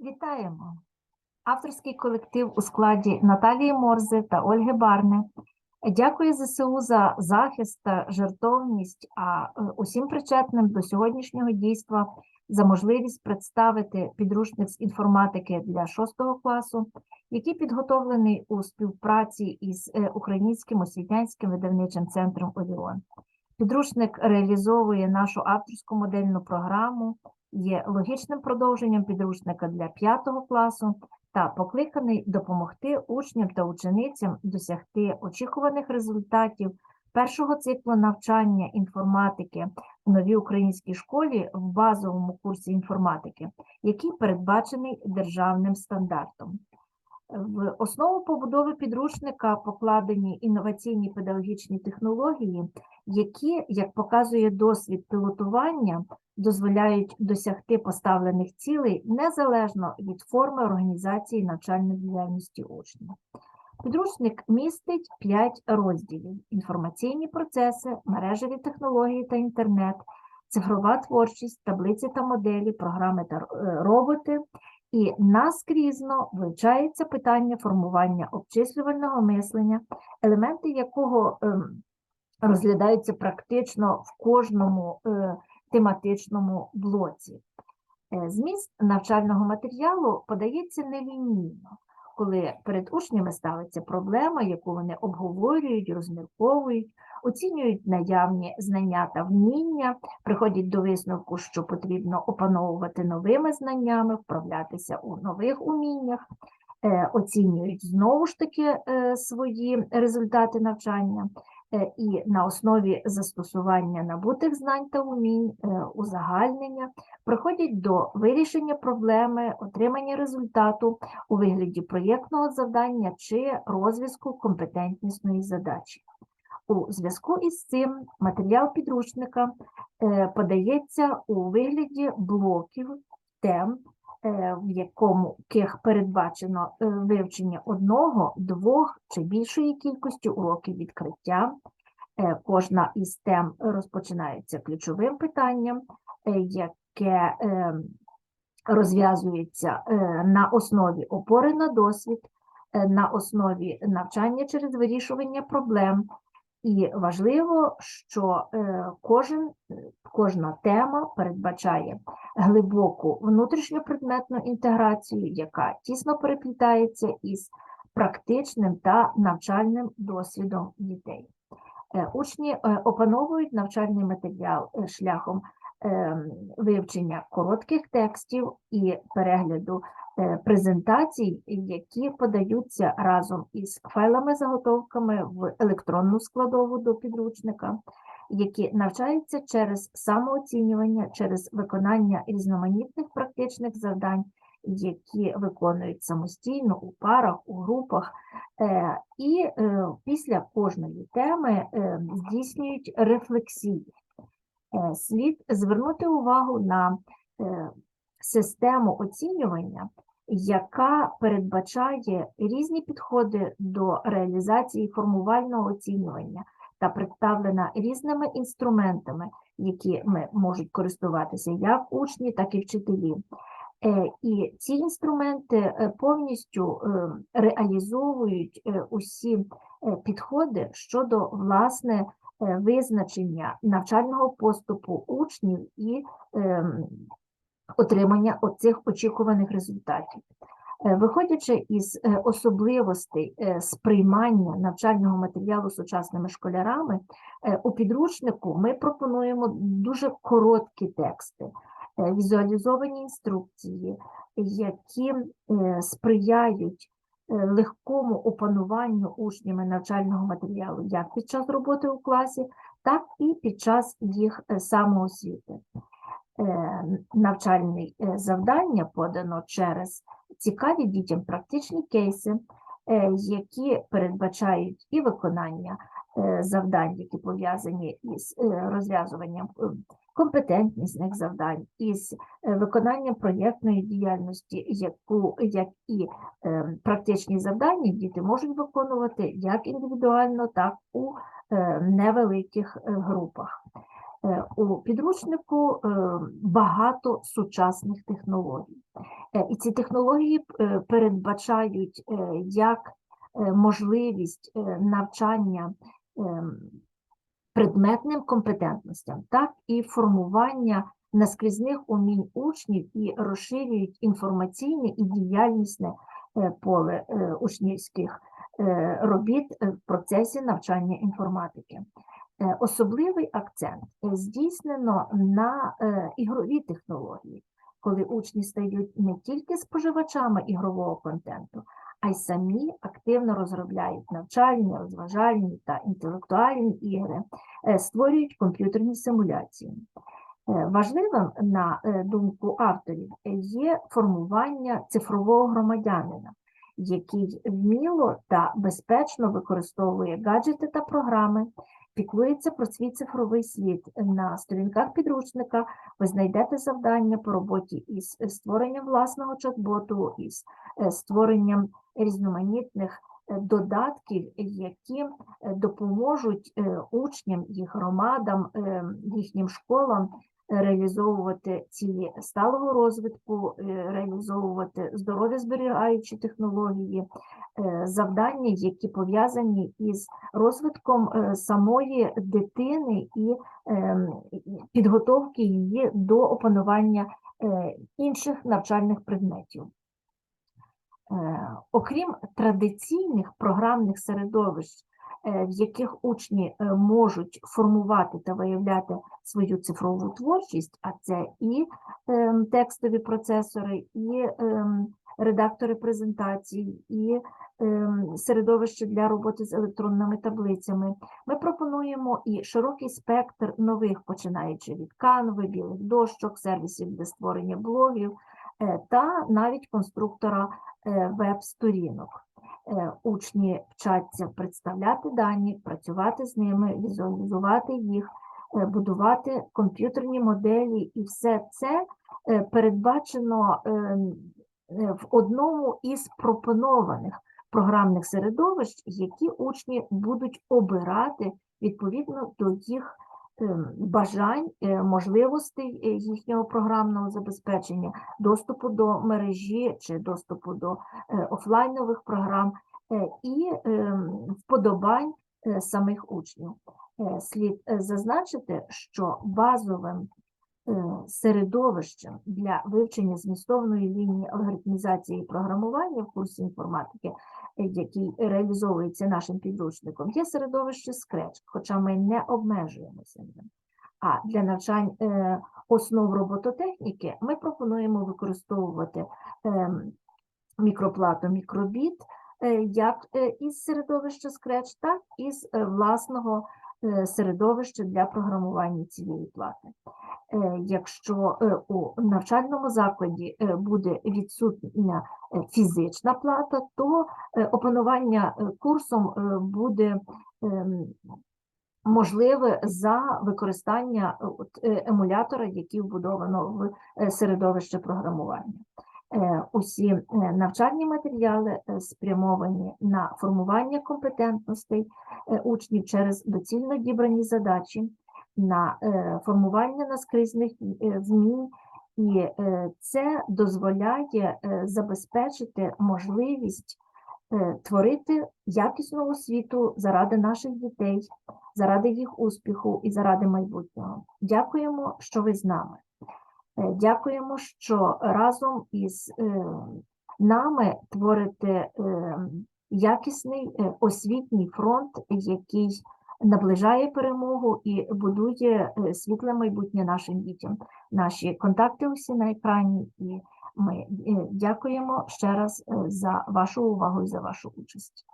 Вітаємо! Авторський колектив у складі Наталії Морзи та Ольги Барни. Дякую ЗСУ за захист та жертовність, а е, усім причетним до сьогоднішнього дійства за можливість представити підручник з інформатики для 6 класу, який підготовлений у співпраці із е, Українським освітянським видавничим центром Оріон. Підручник реалізовує нашу авторську модельну програму, є логічним продовженням підручника для 5 класу та покликаний допомогти учням та ученицям досягти очікуваних результатів першого циклу навчання інформатики в новій українській школі в базовому курсі інформатики, який передбачений державним стандартом. В основу побудови підручника покладені інноваційні педагогічні технології, які, як показує досвід пілотування, дозволяють досягти поставлених цілей незалежно від форми організації навчальної діяльності учнів. Підручник містить 5 розділів: інформаційні процеси, мережеві технології та інтернет, цифрова творчість, таблиці та моделі, програми та е, роботи, і наскрізно вивчається питання формування обчислювального мислення, елементи якого ем, розглядаються практично в кожному е, тематичному блоці. Е, Зміст навчального матеріалу подається нелінійно, коли перед учнями ставиться проблема, яку вони обговорюють, розмірковують, оцінюють наявні знання та вміння, приходять до висновку, що потрібно опановувати новими знаннями, вправлятися у нових уміннях, е, оцінюють знову ж таки е, свої результати навчання. Е, І на основі застосування набутих знань та умінь, е, узагальнення приходять до вирішення проблеми, отримання результату у вигляді проєктного завдання чи розв'язку компетентнісної задачі. У зв'язку із цим матеріал підручника е, подається у вигляді блоків тем, в якому яких передбачено е, вивчення одного, двох чи більшої кількості уроків відкриття. Е, Кожна із тем розпочинається ключовим питанням, е, яке е, розв'язується е, на основі опори на досвід, е, на основі навчання через вирішування проблем. І важливо, що е, кожен, е, кожна тема передбачає глибоку внутрішньопредметну інтеграцію, яка тісно переплітається із практичним та навчальним досвідом дітей. Е, Учні опановують навчальний матеріал шляхом вивчення коротких текстів і перегляду е, презентацій, які подаються разом із файлами-заготовками в електронну складову до підручника, які навчаються через самооцінювання, через виконання різноманітних практичних завдань, які виконують самостійно у парах, у групах, е, і е, після кожної теми е, здійснюють рефлексію. Е, Слід звернути увагу на е, систему оцінювання, яка передбачає різні підходи до реалізації формувального оцінювання та представлена різними інструментами, якими можуть користуватися як учні, так і вчителі. Е, І ці інструменти повністю реалізовують усі підходи щодо власне визначення навчального поступу учнів і ем, отримання оцих очікуваних результатів. Е, Виходячи із е, особливостей е, сприймання навчального матеріалу сучасними школярами, е, у підручнику ми пропонуємо дуже короткі тексти, е, візуалізовані інструкції, які е, сприяють е, легкому опануванню учнями навчального матеріалу як під час роботи у класі, так і під час їх е, самоосвіти. Е, Навчальне е, завдання подано через цікаві дітям практичні кейси, е, які передбачають і виконання е, завдань, які пов'язані із е, розв'язуванням е, компетентнісних завдань, із е, виконанням проєктної діяльності, яку як і е, практичні завдання діти можуть виконувати як індивідуально, так у е, невеликих групах. У підручнику багато сучасних технологій, І ці технології передбачають як можливість навчання ем, предметним компетентностям, так і формування наскрізних умінь учнів і розширюють інформаційне і діяльнісне е, поле е, учнівських е, робіт в процесі навчання інформатики. Особливий акцент здійснено на ігрові технології, коли учні стають не тільки споживачами ігрового контенту, а й самі активно розробляють навчальні, розважальні та інтелектуальні ігри, е, створюють комп'ютерні симуляції. Е, Важливим, на е, думку авторів, є формування цифрового громадянина, який вміло та безпечно використовує гаджети та програми, піклується про свій цифровий світ. На сторінках підручника ви знайдете завдання по роботі із створенням власного чат-боту, із е, створенням різноманітних е, додатків, які е, допоможуть учням, їх громадам, їхнім школам реалізовувати цілі сталого розвитку, е, реалізовувати здоров'я зберігаючі технології, е, завдання, які пов'язані із розвитком е, самої дитини і ем, підготовки її до опанування інших навчальних предметів. Окрім традиційних програмних середовищ, в яких учні е, можуть формувати та виявляти свою цифрову творчість, а це і ем, текстові процесори, і ем, редактори презентацій, і ем, середовище для роботи з електронними таблицями, ми пропонуємо і широкий спектр нових, починаючи від канви, білих дощок, сервісів для створення блогів е, та навіть конструктора е, веб-сторінок. Е, Учні вчаться представляти дані, працювати з ними, візуалізувати їх, е, будувати комп'ютерні моделі, і все це е, передбачено в одному із пропонованих програмних середовищ, які учні будуть обирати відповідно до їх бажань, е, можливостей е, їхнього програмного забезпечення, доступу до мережі чи доступу до е, офлайнових програм е, і вподобань е, самих учнів. Е, Слід е, зазначити, що базовим е, середовищем для вивчення змістовної лінії алгоритмізації і програмування в курсі інформатики, е, який реалізовується нашим підручником, є середовище Scratch, хоча ми не обмежуємося ним. А для навчань е, основ робототехніки ми пропонуємо використовувати ем, мікроплату мікробіт е, як е, із середовища Scratch, так і з власного е, середовища для програмування цієї плати. Е, Якщо е, у навчальному закладі буде відсутня фізична плата, то опанування курсом буде ем, можливе за використання емулятора, який вбудовано в середовище програмування. Е, Усі е, навчальні матеріали е, спрямовані на формування компетентностей учнів через доцільно дібрані задачі, на формування наскрізних вмінь, і це дозволяє забезпечити можливість творити якісну освіту заради наших дітей, заради їх успіху і заради майбутнього. Дякуємо, що ви з нами. Е, Дякуємо, що разом із е, нами творите е, якісний освітній фронт, який наближає перемогу і будує світле майбутнє нашим дітям. Наші контакти усі на екрані, і ми дякуємо ще раз за вашу увагу і за вашу участь.